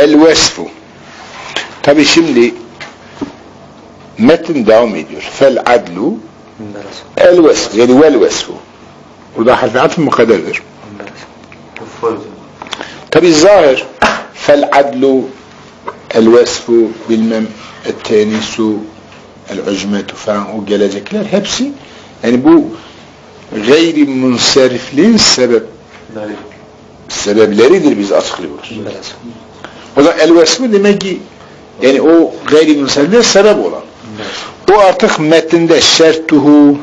El vesfu. Tabi şimdi metin devam ediyor. Fel adlu el vesfu. Yani vel vesfu. Burada harfi atf mukadderdir. Tabi zahir fel adlu el vesfu bilmem ettenisu el ucmetu falan o gelecekler hepsi yani bu gayri munsarifliğin sebep sebepleridir biz açıklıyoruz. O zaman demek ki yani o gayri munsarifliğe sebep olan. O artık metinde şertuhu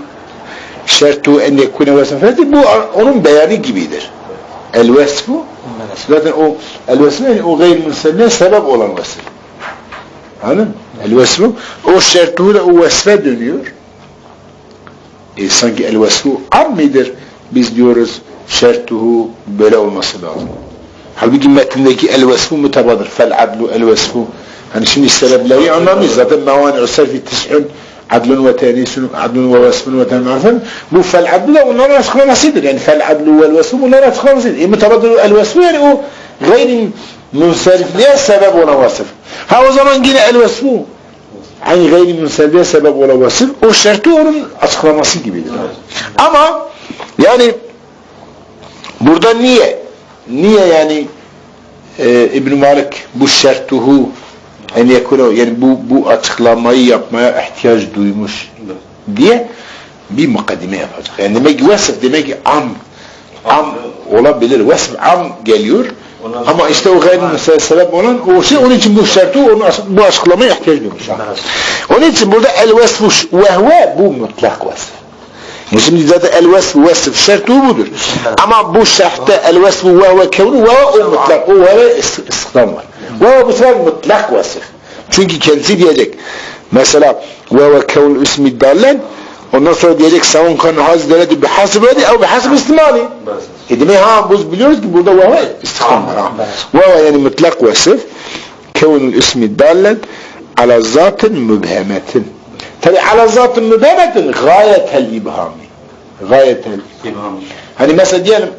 şertuhu en yekune vesfeti bu onun beyanı gibidir. El vesfu zaten o el vesfu yani o gayri munsarifliğe sebep olan vesf. Anladın mı? El o şertuhu da o vesfe dönüyor. E, sanki el am midir? Biz diyoruz şertuhu böyle olması lazım. حبيبي ما تلاقي الوسفو متبادر فالعدل الوسفو هن شنو السبب لا يعمم زاد الموانع السلف التسعون عدل وتانيس عدل ووسف وتمعثم مو فالعدل لا ونرى تخلو نصيدر يعني فالعدل والوسف ونرى تخلو نصيدر يعني متبادر الوسفو يعني هو غير منسلف لا سبب ولا وصف ها هو زمان قيل الوسفو يعني غير منسلف لا سبب ولا وصف وشرطور اتخلو نصيدر اما يعني بردان نيه Niye yani e, İbn Malik bu şertuhu en yekunu yani bu bu açıklamayı yapmaya ihtiyaç duymuş diye bir mukaddime yapacak. Yani demek ki vasıf demek ki am am olabilir. Vasıf am geliyor ama işte o gayri sebep olan o şey onun için bu şartı onu bu açıklamaya ihtiyaç duymuş. Onun için burada el vasfu vehve bu mutlak vasıf. Şimdi zaten el vasfu vasıf şartı budur. Ama bu şartta el vasfu vehve kevnu vehve o mutlak. O vehve istihdam var. Bu sefer mutlak vasıf. Çünkü kendisi diyecek. Mesela vehve kevnu ismi dallen Ondan sonra diyecek savun kanu hazdeleti bi hasibedi ev bi hasib istimali. E demek ha biz biliyoruz ki burada vava istikam var. Vava yani mutlak vasıf kevnul ismi dallen ala zatın mübhemetin. Tabi ala zatın mübhemetin gayetel ibhami. Gayetel İbham. Hani mesela diyelim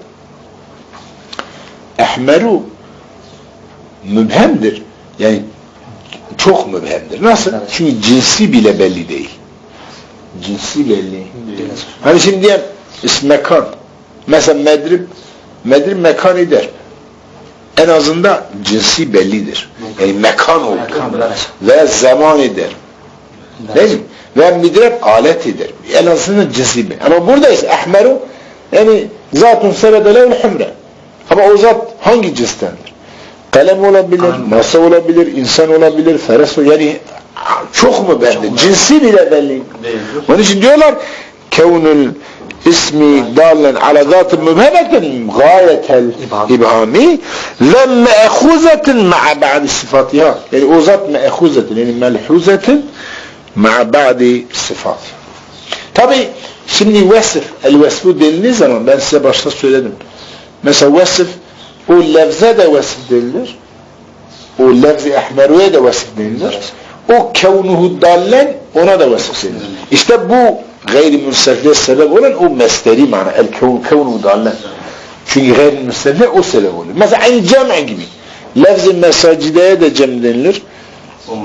ehmeru mübhemdir. Yani çok mübhemdir. Nasıl? Çünkü cinsi bile belli değil. Cinsi belli. Hani şimdi diyelim mekan. Mesela medrib medrib mekan eder. En azından cinsi bellidir. Yani mekan olur. Ve zaman eder. Değil mi? Ve midreb alet eder. En azından cinsi belli. Ama burada ise ahmeru yani zatun sebede levl humre. Ama o zat hangi cinstendir? Kalem olabilir, masa olabilir, insan olabilir, feres olabilir. Yani çok mu belli? Cinsi bile belli. Onun için diyorlar kevnül ismi dalen ala zatı mübhemetin gayetel ibhami ve me'huzetin ma'a ba'di sıfatiha. Yani o zat me'huzetin yani melhuzetin ma'a ba'di sıfatiha. Tabi şimdi vesif, el vesfu denildiği zaman ben size başta söyledim. Mesela vesif o levze de vesif denilir. O levzi ehmeruye de vesif denilir. O kevnuhu dallen ona da vesif denilir. İşte bu gayri münsefliğe sebep olan o mesteri mana. El kevnu kevnuhu dallen. Çünkü gayri münsefliğe o sebep oluyor. Mesela aynı cami gibi. Levzi mesacideye de cem denilir. O.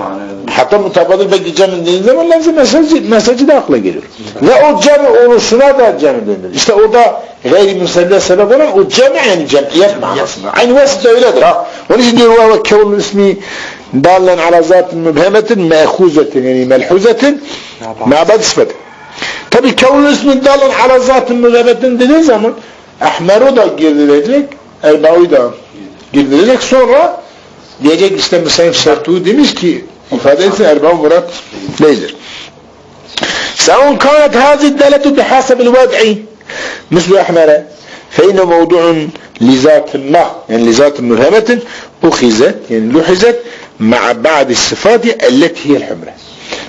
Hatta mutabadır belki cem denildiği zaman levzi mesajı, mesajı da akla geliyor. Ve o cem oluşuna da cem denilir. İşte orada gayri münsefliğe sebep olan o cem yani cemiyet manasında. Aynı vesile öyledir ha. Onun için diyor ve kevnul ismi dalen ala zatın mübhemetin me'huzetin yani melhuzetin ma'bad sıfatı. Tabi kevnul ismi dalen ala zatın mübhemetin dediği zaman Ahmeru da girilecek, Erbavi da girilecek sonra diyecek işte Müsaif Şertuğu demiş ki ifade etsin Erbavi Murat değildir. سواء كانت هذه الدالة بحسب الوضع مثل أحمر فإنه موضوع لذات ما يعني لذات ملهمة أخذت يعني لحظت مع بعض الصفات التي هي الحمرة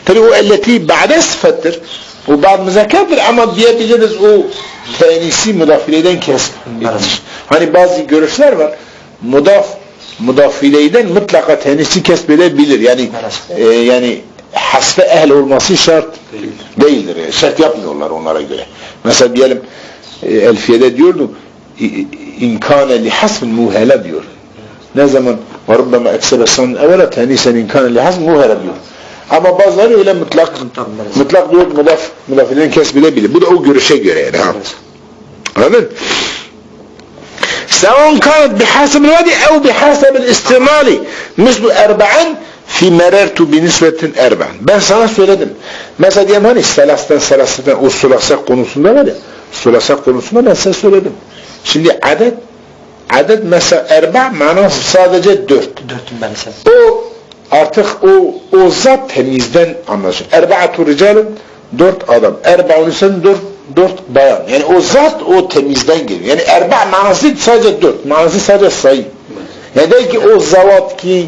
tabi o التي بعد sıfattır o bazı müzakirdir ama diyebiliriz o tenisi müdafileden kesmiş. Hani bazı görüşler var mudaf müdafileyden mutlaka tenisi kesmedebilir. Yani e, yani hasbe ehl olması şart değildir. Yani şart yapmıyorlar onlara göre. Mesela diyelim e, Elfiye'de diyordu inkâne li hasbin muhele diyor. Ne zaman وربما أكسب الصن أولا تهنيسا إن كان لحظ مو هرب diyor. Ama bazıları öyle mutlak mutlak diyor mudaf mudafilin kesbile bile. Bu da o görüşe göre yani. Ha. Anladın? سواء كانت بحسب الوادي أو بحسب الاستعمال مثل أربعا في مررت بنسبة أربعا ben sana söyledim mesela diyelim hani selasten selasten o sulasak konusunda var ya sulasak konusunda ben size söyledim şimdi adet adet mesela erba manası sadece dört Dörtüm ben sen. o artık o o zat temizden anlaşılır. Erbaatu ricalın dört adam. Erbaun isen dört, dört bayan. Yani o zat o temizden geliyor. Yani erba manası sadece dört. Manası sadece sayı. Yani der ki o zavat ki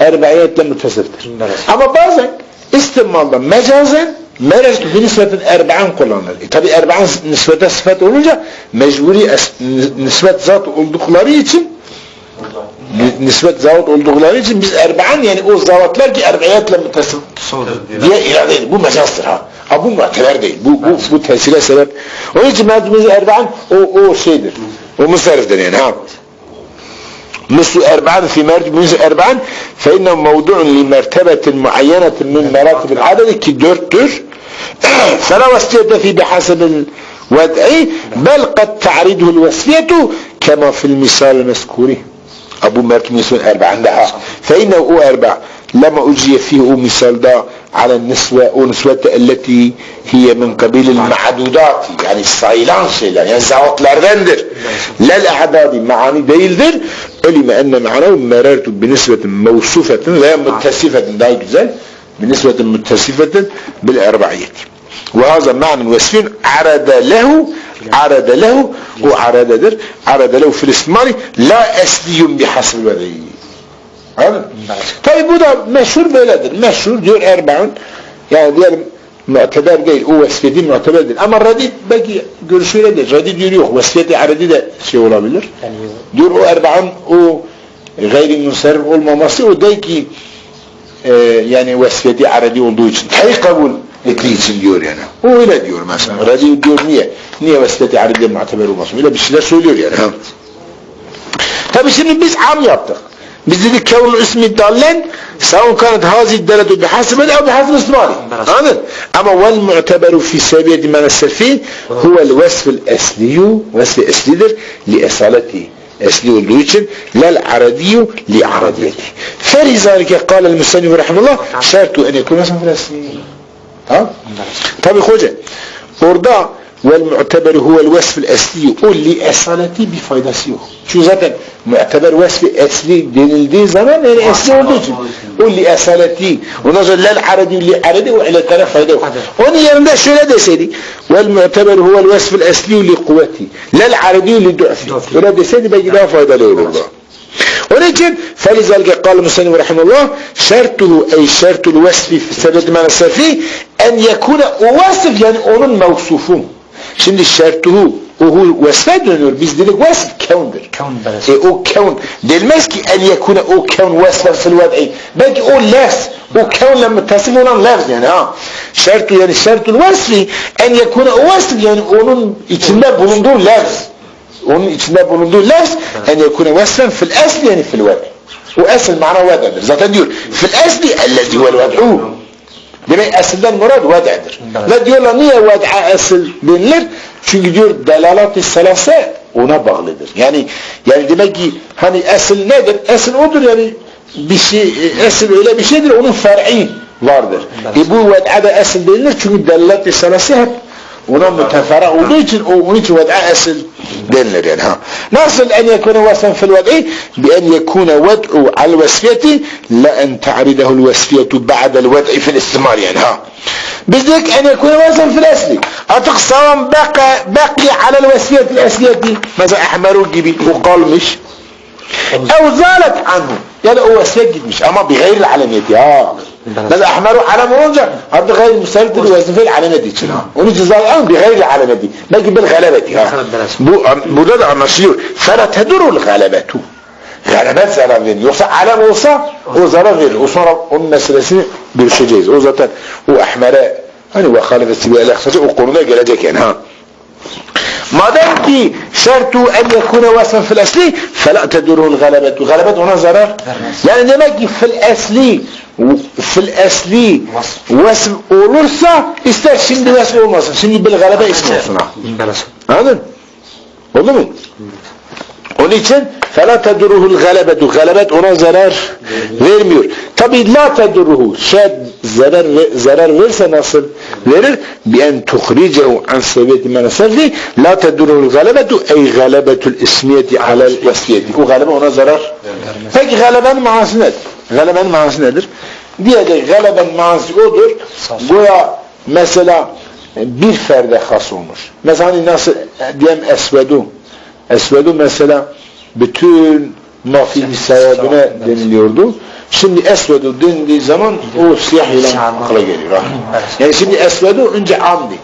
erbaiyetle mütesiftir. Ama bazen istimalda mecazen bir nisbetin erba'an kullanılır. E tabi erba'an nispete sıfat olunca mecburi nispet zat oldukları için ni- nispet zavut oldukları için biz erba'an yani o zavatlar ki erbayetle mütesif diye irade edin. Bu mecazdır ha. Ha bu muhteber değil. Bu, bu, bu tesire sebep. Onun için mecburi erba'an o, o şeydir. O musarifdir yani ha. مثل أربعان في مرتبة مثل أربعان فإنه موضوع لمرتبة معينة من مراتب العدد كي دورتر فلا وصية في بحسب الوضع بل قد تعرضه الوصية كما في المثال المذكور أبو مرتبة مثل أربعان لها فإنه أربع لما أجري فيه مثال دا على النسوة ونسوة التي هي من قبيل المحدودات يعني السايلانش يعني زاوت لاردندر لا الأعداد معاني ديلدر قلي علم أن معناه مررت بنسبة موصوفة لا متسفة دايك زل بنسبة متسفة بالأربعية. وهذا معنى وسفين عرض له عرض له وعرض در عرض له في الاسماني لا اسدي بحسب الوضعية. Anladın? Tabi bu da meşhur böyledir. Meşhur diyor Erbaun. Yani diyelim muteber değil. O vesfiyeti muteber değil. Ama radid belki görüşüyle değil. Radid diyor yok. Vesfiyeti aradi de şey olabilir. Yani Diyor o Erbaun o gayri münsarif olmaması o değil ki e, yani vesfiyeti aradi olduğu için. Hayır kabul ettiği için diyor yani. O öyle diyor mesela. Radid diyor niye? Niye vesfiyeti aradi muteber olmasın? Öyle bir şeyler söylüyor yani. Ha. Tabi şimdi biz am yaptık. Biz dedik kevnul ismi dallen سواء كانت هذه الدالة بحسب أو بحسب اسماري هذا أما والمعتبر في سبيل من السفين هو الوصف الأصلي وصف أصلي لأصالته أصلي olduğu için لا العرضي لعرضيته فلذلك قال المسلم رحمه الله شرط أن يكون مثلا في الأصلي ها tabi hoca orada والمعتبر هو الوصف الأصلي اللي أصلتي بفايداسيو. شو زاد؟ معتبر وصف أصلي دلدي زمان يعني أصلي وردوتي اللي أصلتي ونظر لا العربي واللي عربي وعلى الطرف فايدو وني يرمدا شو لا سيدي؟ والمعتبر هو الوصف الأصلي واللي قوتي. لا العربي واللي ضعفي. ولا دي سيدي؟ بيجي لها فايدة ليه والله. ولكن فلذلك قال المسلم رحمه الله شرطه أي شرط الوصف في سبب ما نصفه أن يكون وصف يعني اون موصوفون. Şimdi şertuhu uhu vesve dönüyor. Biz dedik vasf kevndir. Kevn belası. E, o kevn. Delmez ki el yekune o kevn vesve fil ey. Belki o lefz. O kevnle mütesif olan lefz yani ha. Şertu yani şertul vasfi en yekune o vasf yani onun içinde bulunduğu lefz. Onun içinde bulunduğu lefz en yekune vasfen fil esli yani fil vedi. O esl mana وضع Zaten diyor. Fil esli ellezi vel الوضع Demek esilden murad ved'dir. Evet. Ve diyorlar niye ved'a esil denilir? Çünkü diyor delalat-ı selase ona bağlıdır. Yani yani demek ki hani esil nedir? Esil odur yani bir şey, e, esil öyle bir şeydir onun fer'i vardır. Evet. E bu ved'a da esil denilir çünkü delalat-ı selase hep ونوم متفرع ونيجي ونيجي وضع أصل دين لدين ها نصل أن يكون وصفا في الوضع بأن يكون وضع على الوصفية لا أن تعرضه الوصفية بعد الوضع في الاستمار يعني ها بذلك أن يكون وصفا في الأصل أتقصوا بقى بقي على الوصفية الأصلية مثلا أحمر جبي وقال مش أو زالت عنه يا يبقى هو سجد مش قمر بغير العلامة دي. آه. بس. إحنا احمر على مرونجا هرد غير مستند الوزن في العلامة دي. ونيجي زي الان بغير العلامة دي. نجي بالغلبة دي. آه بولاد عناصير سنتدر الغلبة غلبات زرافين يوصى على موسى وزرافين وصار أم سلسين بالحجاز. وزتان وأحمراء يعني وخالف السبيل. الأخصاصي وقرنا جلاجك يعني ها. ما دمت شرط أن يكون وصفا في الأصلي فلا تدره الغلبة. غلبة هنا زرار. يعني دمك في الأصلي في الأصلي وصف. أولورسة استر شمد وصف أولورسة شمد بالغلبة اسم وصنع أهدن أهدن Onun için fela tedruhu galabetu galabet ona zarar vermiyor. Tabii la tedruhu şey zarar zarar verse nasıl? verir? بِاَنْ تُخْرِجَهُ عَنْ سَبِيَةِ مَنَ سَرْدِ لَا تَدُرُهُ الْغَلَبَةُ اَيْ غَلَبَةُ الْاِسْمِيَةِ عَلَى الْوَسْفِيَةِ O galebe ona zarar. Peki galebenin manası nedir? Galebenin manası nedir? Diyecek galebenin manası odur. Goya mesela bir ferde has olmuş. Mesela hani nasıl e, diyelim esvedu. Esvedu mesela bütün mafi sevabine deniliyordu. Şimdi esvedu denildiği zaman o siyah ilan akla geliyor. Yani şimdi esvedu önce amdi.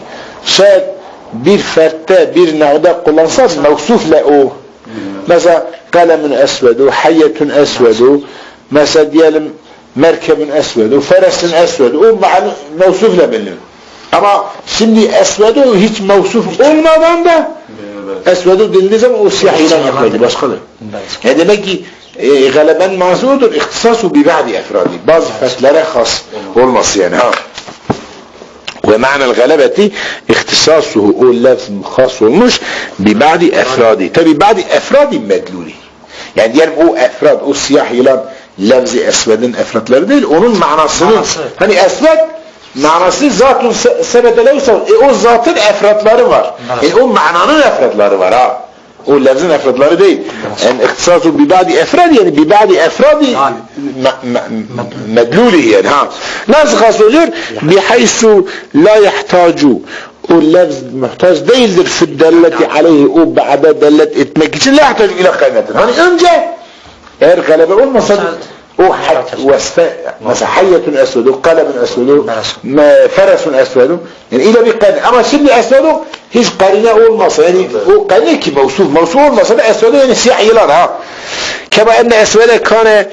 Şayet bir fertte bir nağda kullansa mevsufle o. Mesela kalemin esvedu, hayyetun esvedu, mesela diyelim merkebin esvedu, feresin esvedu, o maal- mevsufle bilinir. Ama şimdi esvedu hiç mevsuf olmadan da esvedu denildiği zaman o siyah ilan yaklaydı, başkadır. يعني هذا بقي إيه، غالبا معزود الاختصاص ببعض أفرادي. بعض فتلرة خاص بولمص يعني ها ومعنى الغلبة اختصاصه هو لفظ خاص ومش ببعض أفرادي. طب ببعض افراد مدلولي. يعني يعني هو أفراد أو سياح يلان لفظ اسودين أفراد لردين اونون معناصين هني يعني أسود معناصي ذات سبت له أو ذات افرادları var يعني افراد o معنانın افرادları var ha والذين في الأرض أن يعني اختصاصه ببعض أفراد يعني ببعض أفراد مدلوله يعني ها. ناس خاص غير بحيث لا يحتاج واللفظ محتاج ده يلدر في الدلة عليه أو بعد دلة اتمكن لا يحتاج إلى قيمة هاني أنجا إير غلبة والمصدر أحد وسفاء مسحية أسود قلم أسود نعم. فرس أسود. يعني إلى بقرن أما سب أسود هي قرينة أول يعني قرينة كي موصوف موصوف أول أسود يعني سياح يلانها كما أن أسود كان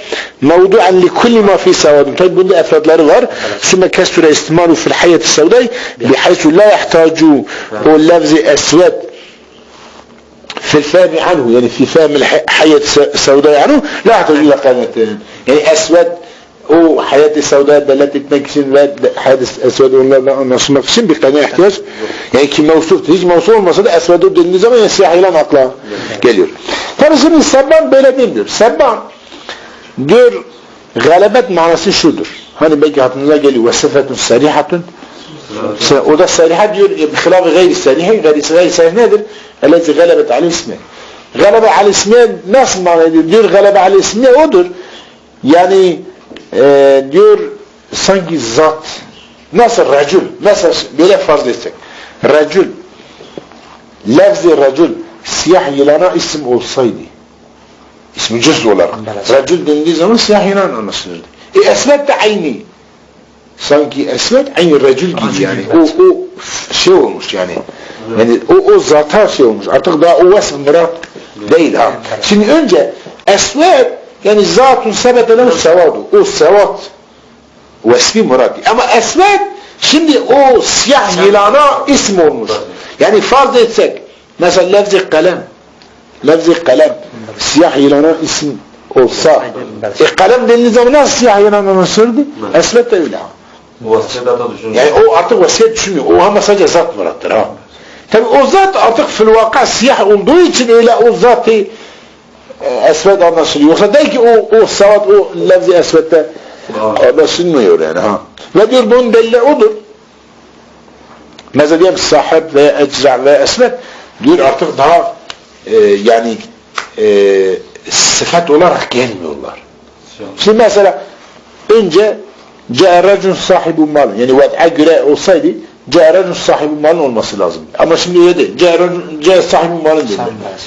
موضوعا لكل ما في سواد. طيب بند أفراد الأرض ثم كسر استعماله في الحياة السوداء بحيث لا يحتاج هو نعم. اللفظ أسود. في الفهم عنه يعني في فهم الحياة السوداء عنه لا يحتاج إلى قناتين يعني أسود أو حياة السوداء التي تنكشن حياة الأسود والنصمة فشن بقناة احتياج يعني كي وصفت هيج موصول المصدر أسود ضد النظام يسياحي لأن أطلع geliyor. Tabi şimdi sabban böyle değildir. Sabban diyor galibet manası şudur. Hani belki hatınıza geliyor. Ve sıfatun sarihatun. Orada sarihat diyor. Bihilaf gayri sarihe. Gayri sarihe nedir? Ellezi galebet ali ismi. Galebe ali ismi nasıl mana ediyor? Diyor galebe ali ismi odur. Yani e, diyor sanki zat nasıl racül mesela böyle farz etsek racül lafzi racül siyah yılana isim olsaydı ismi cüz olarak racül denildiği zaman siyah yılan anlaşılırdı. E esvet de aynı sanki esvet aynı racül gibi yani o, o şey olmuş yani yani o, o zata şey olmuş. Artık daha o vasf murat değil ha. Şimdi önce esvet yani zatun sebete lehu sevadu o sevat vasfi murad. Ama esvet şimdi o siyah yılana isim olmuş. Yani farz etsek mesela lafzi kalem. Lafzi kalem siyah yılana isim olsa e kalem denildiği zaman nasıl siyah yılan anlaşılırdı esvet de öyle yani o artık vasiyet düşünmüyor. O ama sadece zat murattır ha. Tabi o zat artık fil vaka siyah olduğu için öyle o zatı e, esved anlaşılıyor. Yoksa değil ki o, o savat o lafzi esvedde anlaşılmıyor yani ha. Ve diyor bunun delili odur. Mesela diyelim sahip ve ecza ve esved diyor artık daha e, yani e, sıfat olarak gelmiyorlar. Şimdi mesela önce Ce'erracun sahibu mal yani vat'a göre olsaydı Ce'erracun sahibu malın olması lazım. Ama şimdi öyle değil. Ce'erracun ce sahibu malın değil.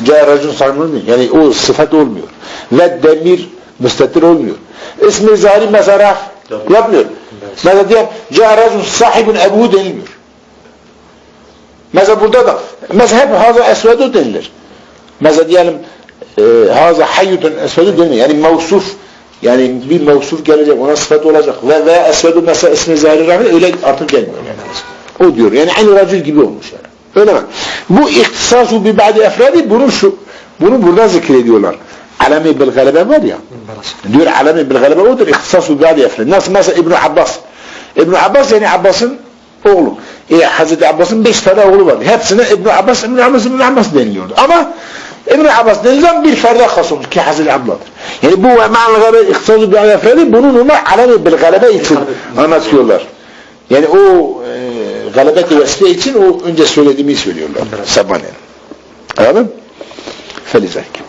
Ce'erracun sahibu malın değil. Yani o sıfat olmuyor. Ve demir müstetir olmuyor. İsmi zahiri mesela yapmıyor. Mesela diyelim Ce'erracun sahibun ebu denilmiyor. Mesela burada da mesela hep haza esvedu denilir. Mesela diyelim e, haza hayyutun esvedu denilmiyor. Yani mevsuf yani bir mevsuf gelecek, ona sıfat olacak ve ve esvedu mesela ismi zahiri öyle artık gelmiyor yani. O diyor. Yani aynı racül gibi olmuş yani. Öyle mi? Bu ihtisasu bi ba'di efradi bunu şu bunu burada zikrediyorlar. Alemi bil galebe var ya. Diyor alemi bil galebe odur. İhtisasu bi ba'di efradi. Nasıl mesela İbn Abbas. İbn Abbas yani Abbas'ın oğlu. E, Hazreti Abbas'ın beş tane oğlu vardı. Hepsine İbn Abbas, İbn Abbas, İbn Abbas deniliyordu. Ama İbn Abbas denilen bir ferde has olmuş ki Hazreti Abdullah. Yani bu ma'al galebe ihtisasu bi ba'di efradi bunun ona alemi bil galebe için anlatıyorlar. Yani o e, galebeti vesile için o önce söylediğimi söylüyorlar. Sabanen. Anladın? Felizek.